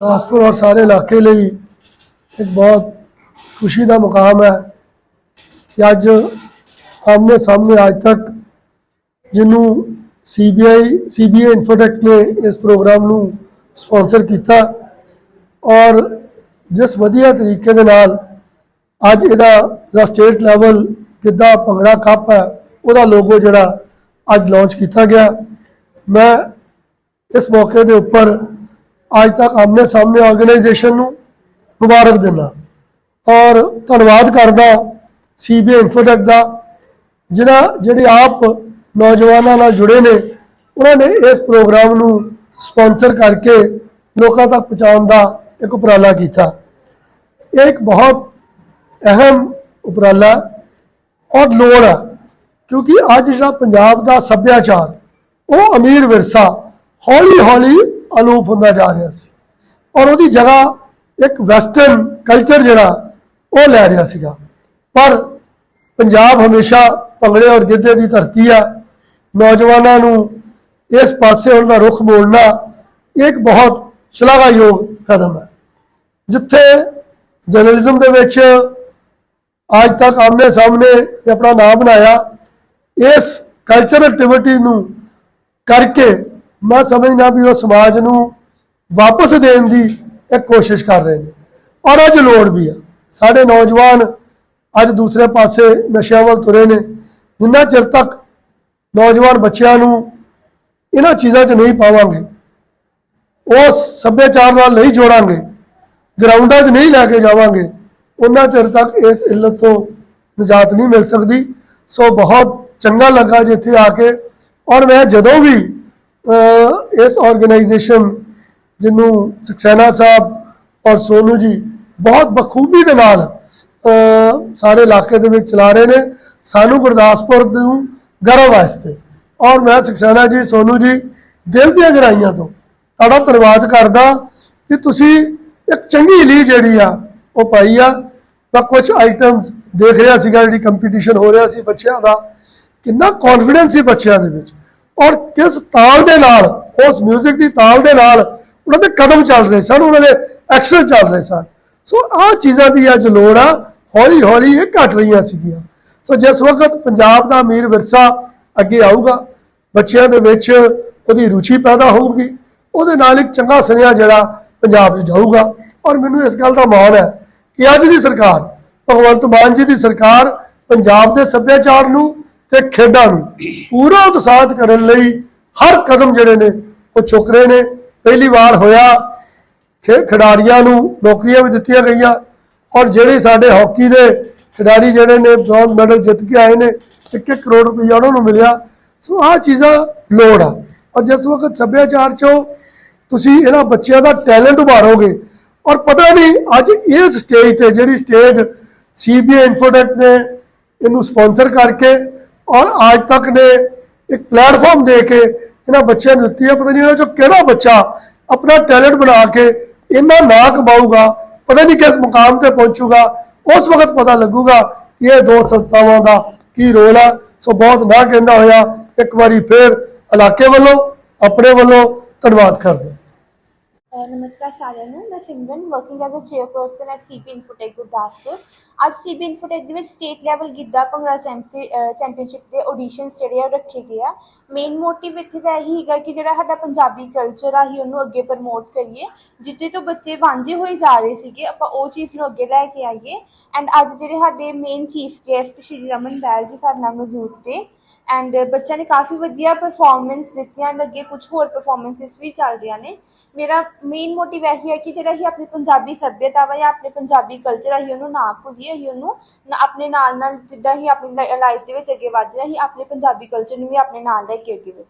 ਗੁਰਦਾਸਪੁਰ ਔਰ ਸਾਰੇ ਇਲਾਕੇ ਲਈ ਇੱਕ ਬਹੁਤ ਖੁਸ਼ੀ ਦਾ ਮੁਕਾਮ ਹੈ ਕਿ ਅੱਜ ਆਮਨੇ ਸਾਹਮਣੇ ਅੱਜ ਤੱਕ ਜਿਹਨੂੰ ਸੀਬੀਆਈ ਸੀਬੀਆਈ ਇਨਫੋਟੈਕ ਨੇ ਇਸ ਪ੍ਰੋਗਰਾਮ ਨੂੰ ਸਪਾਂਸਰ ਕੀਤਾ ਔਰ ਜਿਸ ਵਧੀਆ ਤਰੀਕੇ ਦੇ ਨਾਲ ਅੱਜ ਇਹਦਾ ਜਿਹੜਾ ਸਟੇਟ ਲੈਵਲ ਕਿੱਦਾਂ ਭੰਗੜਾ ਕੱਪ ਹੈ, ਉਹਦਾ ਲੋਗੋ ਜਿਹੜਾ ਅੱਜ ਲਾਂਚ ਕੀਤਾ ਗਿਆ। ਮੈਂ ਇਸ ਮੌਕੇ ਦੇ ਉੱਪਰ ਅੱਜ ਤੱਕ ਆਮਨੇ ਸਾਹਮਣੇ ਆਰਗੇਨਾਈਜੇਸ਼ਨ ਨੂੰ ਮੁਬਾਰਕ ਦਿੰਦਾ। ਔਰ ਧੰਨਵਾਦ ਕਰਦਾ ਸੀਬੀਆਈ ਇਨਫੋਟੈਕ ਦਾ, ਜਿਨ੍ਹਾਂ, ਜਿਹੜੇ ਆਪ ਨੌਜਵਾਨਾਂ ਨਾਲ ਜੁੜੇ ਨੇ, ਉਹਨਾਂ ਨੇ ਇਸ ਪ੍ਰੋਗਰਾਮ ਨੂੰ ਸਪਾਂਸਰ ਕਰਕੇ ਲੋਕਾਂ ਤੱਕ ਪਹੁੰਚਾਉਣ ਦਾ ਇੱਕ ਉਪਰਾਲਾ ਕੀਤਾ। ਇਹ ਇੱਕ ਬਹੁਤ ਅਹਿਮ ਉਪਰਾਲਾ ਔਰ ਲੋੜ ਹੈ, ਕਿਉਂਕਿ ਅੱਜ ਜਿਹੜਾ ਪੰਜਾਬ ਦਾ ਸੱਭਿਆਚਾਰ, ਉਹ ਅਮੀਰ ਵਿਰਸਾ ਹੌਲੀ ਹੌਲੀ ਅਲੋਪ ਹੁੰਦਾ ਜਾ ਰਿਹਾ ਸੀ। ਔਰ ਉਹਦੀ ਜਗ੍ਹਾ ਇੱਕ ਵੈਸਟਰਨ ਕਲਚਰ ਜਿਹੜਾ, ਉਹ ਲੈ ਰਿਹਾ ਸੀਗਾ। ਪਰ ਪੰਜਾਬ ਹਮੇਸ਼ਾ ਭੰਗੜੇ ਔਰ ਗਿੱਧੇ ਦੀ ਧਰਤੀ ਆ। ਨੌਜਵਾਨਾਂ ਨੂੰ ਇਸ ਪਾਸੇ ਉਹਨਾਂ ਦਾ ਰੁਖ ਮੋੜਨਾ ਇਹ ਇੱਕ ਬਹੁਤ ਸ਼ਲਾਘਾਯੋਗ ਕਦਮ ਹੈ। ਜਿੱਥੇ ਜਰਨਲਿਜ਼ਮ ਦੇ ਵਿੱਚ ਅੱਜ ਤੱਕ ਆਮਨੇ ਸਾਹਮਣੇ ਆਪਣਾ ਨਾਮ ਬਣਾਇਆ, ਇਸ ਕਲਚਰ ਐਕਟੀਵਿਟੀ ਨੂੰ ਕਰਕੇ ਮੈਂ ਸਮਝਦਾ ਵੀ ਉਹ ਸਮਾਜ ਨੂੰ ਵਾਪਸ ਦੇਣ ਦੀ ਇੱਕ ਕੋਸ਼ਿਸ਼ ਕਰ ਰਹੇ ਨੇ। ਔਰ ਅੱਜ ਲੋੜ ਵੀ ਆ। ਸਾਡੇ ਨੌਜਵਾਨ ਅੱਜ ਦੂਸਰੇ ਪਾਸੇ ਨਸ਼ਿਆਂ ਵੱਲ ਤੁਰੇ ਨੇ। ਜਿੰਨਾ ਚਿਰ ਤੱਕ ਨੌਜਵਾਨ ਬੱਚਿਆਂ ਨੂੰ ਇਹਨਾਂ ਚੀਜ਼ਾਂ 'ਚ ਨਹੀਂ ਪਾਵਾਂਗੇ ਉਸ ਸੱਭਿਆਚਾਰ ਨਾਲ ਨਹੀਂ ਜੋੜਾਂਗੇ ਗਰਾਊਂਡਾਂ 'ਚ ਨਹੀਂ ਲੈ ਕੇ ਜਾਵਾਂਗੇ, ਉਹਨਾਂ ਚਿਰ ਤੱਕ ਇਸ ਇੱਲਤ ਤੋਂ ਨਿਜਾਤ ਨਹੀਂ ਮਿਲ ਸਕਦੀ। ਸੋ ਬਹੁਤ ਚੰਗਾ ਲੱਗਾ ਜਿੱਥੇ ਆ ਕੇ। ਔਰ ਮੈਂ ਜਦੋਂ ਵੀ ਇਸ ਆਰਗੇਨਾਈਜੇਸ਼ਨ ਜਿਹਨੂੰ ਸਖਸੈਨਾ ਸਾਹਿਬ ਔਰ ਸੋਨੂ ਜੀ ਬਹੁਤ ਬਖੂਬੀ ਦੇ ਨਾਲ ਸਾਰੇ ਇਲਾਕੇ ਦੇ ਵਿੱਚ ਚਲਾ ਰਹੇ ਨੇ। ਸਾਨੂੰ ਗੁਰਦਾਸਪੁਰ ਨੂੰ ਗਰਵ ਵਾਸਤੇ ਔਰ ਮੈਂ ਸਕਸੈਨਾ ਜੀ, ਸੋਨੂ ਜੀ, ਦਿਲ ਦੀਆਂ ਗਰਾਈਆਂ ਤੋਂ ਤੁਹਾਡਾ ਧੰਨਵਾਦ ਕਰਦਾ ਕਿ ਤੁਸੀਂ ਇੱਕ ਚੰਗੀ ਲੀ ਜਿਹੜੀ ਆ, ਉਹ ਪਾਈ ਆ। ਮੈਂ ਕੁਝ ਆਈਟਮਸ ਦੇਖ ਰਿਹਾ ਸੀਗਾ, ਜਿਹੜੀ ਕੰਪੀਟੀਸ਼ਨ ਹੋ ਰਿਹਾ ਸੀ ਬੱਚਿਆਂ ਦਾ। ਕਿੰਨਾ ਕੌਨਫੀਡੈਂਸ ਸੀ ਬੱਚਿਆਂ ਦੇ ਵਿੱਚ। ਔਰ ਕਿਸ ਤਾਲ ਦੇ ਨਾਲ, ਉਸ 뮤직 ਦੀ ਤਾਲ ਦੇ ਨਾਲ ਉਹਨਾਂ ਦੇ ਕਦਮ ਚੱਲ ਰਹੇ ਸਨ, ਉਹਨਾਂ ਦੇ ਐਕਸ਼ਨ ਚੱਲ ਰਹੇ ਸਨ। ਸੋ ਆਹ ਚੀਜ਼ਾਂ ਦੀ ਅੱਜ ਲੋੜ ਆ ਹੌਲੀ ਹੌਲੀ ਇਹ ਘਟ ਰਹੀਆਂ ਸੀਗੀਆਂ। ਸੋ ਜਿਸ ਵਕਤ ਪੰਜਾਬ ਦਾ ਅਮੀਰ ਵਿਰਸਾ ਅੱਗੇ ਆਊਗਾ, ਬੱਚਿਆਂ ਦੇ ਵਿੱਚ ਉਹਦੀ ਰੁਚੀ ਪੈਦਾ ਹੋਊਗੀ, ਉਹਦੇ ਨਾਲ ਇੱਕ ਚੰਗਾ ਸੁਨੇਹਾ ਜਿਹੜਾ ਪੰਜਾਬ 'ਚ ਜਾਊਗਾ। ਔਰ ਮੈਨੂੰ ਇਸ ਗੱਲ ਦਾ ਮਾਣ ਹੈ ਕਿ ਅੱਜ ਦੀ ਸਰਕਾਰ, ਭਗਵੰਤ ਮਾਨ ਜੀ ਦੀ ਸਰਕਾਰ ਪੰਜਾਬ ਦੇ ਸੱਭਿਆਚਾਰ ਨੂੰ ਤੇ ਖੇਡਾਂ ਨੂੰ ਪੂਰਾ ਉਤਸ਼ਾਹਿਤ ਕਰਨ ਲਈ ਹਰ ਕਦਮ ਜਿਹੜੇ ਨੇ ਉਹ ਚੁੱਕ ਰਹੇ ਨੇ। ਪਹਿਲੀ ਵਾਰ ਹੋਇਆ, ਖੇ ਖਿਡਾਰੀਆਂ ਨੂੰ ਨੌਕਰੀਆਂ ਵੀ ਦਿੱਤੀਆਂ ਗਈਆਂ ਔਰ ਜਿਹੜੇ ਸਾਡੇ ਹਾਕੀ ਦੇ ਖਿਡਾਰੀ ਜਿਹੜੇ ਨੇ, ਬ੍ਰੌਂਜ਼ ਮੈਡਲ ਜਿੱਤ ਕੇ ਆਏ ਨੇ 1 ਕਰੋੜ ਰੁਪਈਆ ਉਹਨਾਂ ਨੂੰ ਮਿਲਿਆ। ਸੋ ਆਹ ਚੀਜ਼ਾਂ ਲੋੜ ਆ। ਔਰ ਜਿਸ ਵਕਤ ਸੱਭਿਆਚਾਰ ਚੋਂ ਤੁਸੀਂ ਇਹਨਾਂ ਬੱਚਿਆਂ ਦਾ ਟੈਲੈਂਟ ਉਭਾਰੋਗੇ ਔਰ ਪਤਾ ਨਹੀਂ ਅੱਜ ਇਸ ਸਟੇਜ ਤੇ ਜਿਹੜੀ ਸਟੇਜ ਸੀਬੀਆਈ ਇਨਫੋਟੈਕ ਨੇ ਇਹਨੂੰ ਸਪਾਂਸਰ ਕਰਕੇ ਔਰ ਅੱਜ ਤੱਕ ਨੇ ਇੱਕ ਪਲੇਟਫਾਰਮ ਦੇ ਕੇ ਇਹਨਾਂ ਬੱਚਿਆਂ ਨੂੰ ਦਿੱਤੀ ਹੈ, ਪਤਾ ਨਹੀਂ ਇਹਨਾਂ ਚੋਂ ਕਿਹੜਾ ਬੱਚਾ ਆਪਣਾ ਟੈਲੈਂਟ ਬਣਾ ਕੇ ਇੰਨਾ ਨਾ ਕਮਾਊਗਾ, ਪਤਾ ਨਹੀਂ ਕਿਸ ਮੁਕਾਮ ਤੇ ਪਹੁੰਚੂਗਾ, ਉਸ ਵਕਤ ਪਤਾ ਲੱਗੂਗਾ ਕਿ ਇਹ ਦੋ ਸੰਸਥਾਵਾਂ ਦਾ ਕੀ ਰੋਲ ਹੈ। ਸੋ ਬਹੁਤ ਨਾ ਕਹਿੰਦਾ ਹੋਇਆ, ਇੱਕ ਵਾਰੀ ਫੇਰ ਇਲਾਕੇ ਵੱਲੋਂ, ਆਪਣੇ ਵੱਲੋਂ ਧੰਨਵਾਦ ਕਰਦੇ ਨਮਸਕਾਰ ਸਾਰਿਆਂ ਨੂੰ। ਮੈਂ Simran working as a chairperson at CP Infotech Gurdaspur. ਅੱਜ ਸੀਪੀ ਇਨਫੋਟੈਕ ਦੇ ਵਿੱਚ state level Giddha Bhangra championship ਦੇ ਆਡੀਸ਼ਨਸ ਜਿਹੜੇ ਆ ਉਹ ਰੱਖੇ ਗਏ ਆ। ਮੇਨ ਮੋਟਿਵ ਇੱਥੇ ਦਾ ਇਹੀ ਹੈਗਾ ਕਿ ਜਿਹੜਾ ਸਾਡਾ ਪੰਜਾਬੀ ਕਲਚਰ ਆ ਹੀ ਉਹਨੂੰ ਅੱਗੇ ਪ੍ਰਮੋਟ ਕਰੀਏ। ਜਿੱਤੇ ਤੋਂ ਬੱਚੇ ਵਾਂਝੇ ਹੋਏ ਜਾ ਰਹੇ ਸੀਗੇ, ਆਪਾਂ ਉਹ ਚੀਜ਼ ਨੂੰ ਅੱਗੇ ਲੈ ਕੇ ਆਈਏ। ਐਂਡ ਅੱਜ ਜਿਹੜੇ ਸਾਡੇ main chief guest Shri Raman Bell ji ਸਾਡੇ ਨਾਲ ਮੌਜੂਦ ਨੇ। ਐਂਡ ਬੱਚਿਆਂ ਨੇ ਕਾਫੀ ਵਧੀਆ ਪਰਫਾਰਮੈਂਸ ਦਿੱਤੀਆਂ ਲੱਗੇ ਕੁਝ ਹੋਰ ਪਰਫਾਰਮੈਂਸਿਸ ਵੀ ਚੱਲ ਰਹੀਆਂ ਨੇ। ਮੇਰਾ ਮੇਨ ਮੋਟਿਵ ਇਹੀ ਹੈ ਕਿ ਜਿਹੜਾ ਹੀ ਆਪਣੀ ਪੰਜਾਬੀ ਸੱਭਿਅਤਾ ਵਾ ਜਾਂ ਆਪਣੇ ਪੰਜਾਬੀ ਕਲਚਰ ਆ ਹੀ ਉਹਨੂੰ ਨਾ ਭੁੱਲੀਏ ਹੀ ਉਹਨੂੰ ਨਾ- ਆਪਣੇ ਨਾਲ ਨਾਲ ਜਿੱਦਾਂ ਹੀ ਆਪਣੀ ਲਾਈਫ ਦੇ ਵਿੱਚ ਅੱਗੇ ਵੱਧ ਰਹੇ ਹੀ ਆਪਣੇ ਪੰਜਾਬੀ ਕਲਚਰ ਨੂੰ ਵੀ ਆਪਣੇ ਨਾਲ ਲੈ ਕੇ ਅੱਗੇ ਵਧੀਏ।